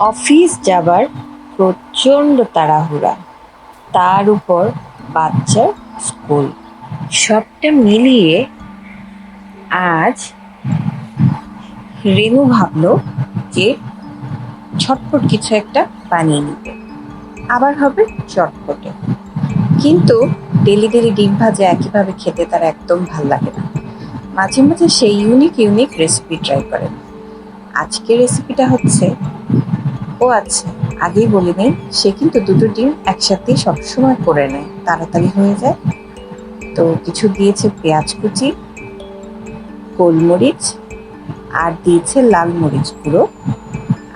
Office যাবার প্রচণ্ড তাড়াহুড়া। তার উপর বাচ্চার স্কুল। সবটা মিলিয়ে আজ রেনু ভাবলো যে ছটপট কিছু একটা বানিয়ে নিবে আবার হবে চটপটে। কিন্তু ডেলি ডেলি ডিম ভাজা একইভাবে খেতে তার একদম ভালো লাগে না। মাঝে মাঝে সেই ইউনিক ইউনিক রেসিপি ট্রাই করেন আজকের রেসিপিটা হচ্ছে ও আচ্ছা আগেই বলে নেই সে কিন্তু দুটো ডিম একসাথে সবসময় করে নেয়। তাড়াতাড়ি হয়ে যায়। তো কিছু দিয়েছে পেঁয়াজ কুচি, গোলমরিচ, আর দিয়েছে লাল মরিচ গুঁড়ো,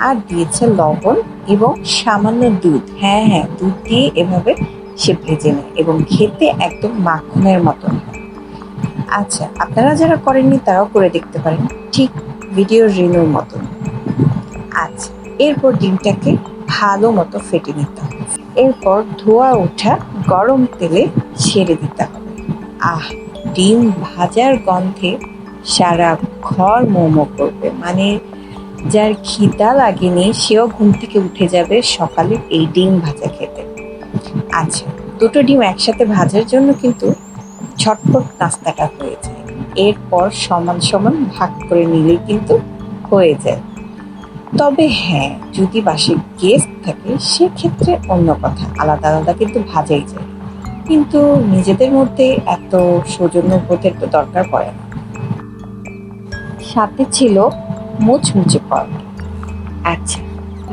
আর দিয়েছে লবণ এবং সামান্য দুধ। হ্যাঁ হ্যাঁ দুধ দিয়ে এভাবে সে ভেজে নেয় এবং খেতে একদম মাখনের মতন আচ্ছা আপনারা যারা করেননি তারাও করে দেখতে পারেন। ঠিক ভিডিও রিনুর মতন। এরপর ডিমটাকে ভালো মতো ফেটে নিতে হবে। এরপর ধোয়া ওঠা গরম তেলে ছেড়ে দিতে হবে। আহ, ডিম ভাজার গন্ধে সারা ঘর মোমো করবে। মানে যার খিদা লাগেনি, সেও ঘুম থেকে উঠে যাবে সকালে এই ডিম ভাজা খেতে। আচ্ছা দুটো ডিম একসাথে ভাজার জন্য কিন্তু ছটপট নাস্তাটা হয়ে যায়। এরপর সমান সমান ভাগ করে নিলেই কিন্তু হয়ে যায়। তবে হ্যাঁ যদি বাসে গেস্ট থাকে, সেক্ষেত্রে অন্য কথা। আলাদা আলাদা কিন্তু ভাজাই যায়। কিন্তু নিজেদের মধ্যে এত সৌজন্যবোধের তো দরকার পড়ে না। সাথে ছিল মুচমুচে পরোটা আচ্ছা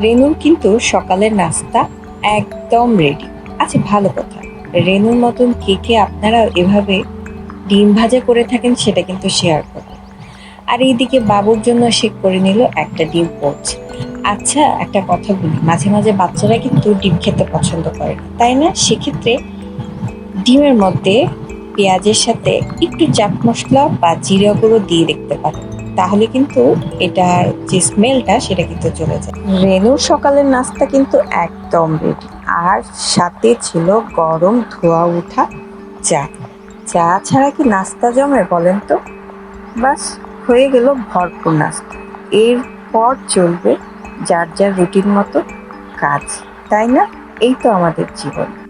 রেনুর কিন্তু সকালের নাস্তা একদম রেডি আচ্ছা ভালো কথা। রেনুর মতন কে কে আপনারা এভাবে ডিম ভাজা করে থাকেন, সেটা কিন্তু শেয়ার আর এইদিকে বাবুর জন্য সে করে নিল একটা ডিম পোচ। আচ্ছা একটা কথা বলি। মাঝে মাঝে বাচ্চারা কিন্তু ডিম খেতে পছন্দ করে তাই না? সেক্ষেত্রে ডিমের মধ্যে পেঁয়াজের সাথে একটু চাট মশলা বা জিরা গুঁড়ো দিয়ে দেখতে পারেন তাহলে কিন্তু এটার যে স্মেলটা, সেটা কিন্তু চলে যায়। রেনুর সকালের নাস্তা কিন্তু একদম রেডি আর সাথে ছিল গরম ধোয়া ওঠা চা। চা ছাড়া কি নাস্তা জমে বলেন তো? বাস। হয়ে গেল ভরপুর নাস্তা। এরপর চলবে যার যার রুটিন মতো কাজ। তাই না? এই তো আমাদের জীবন।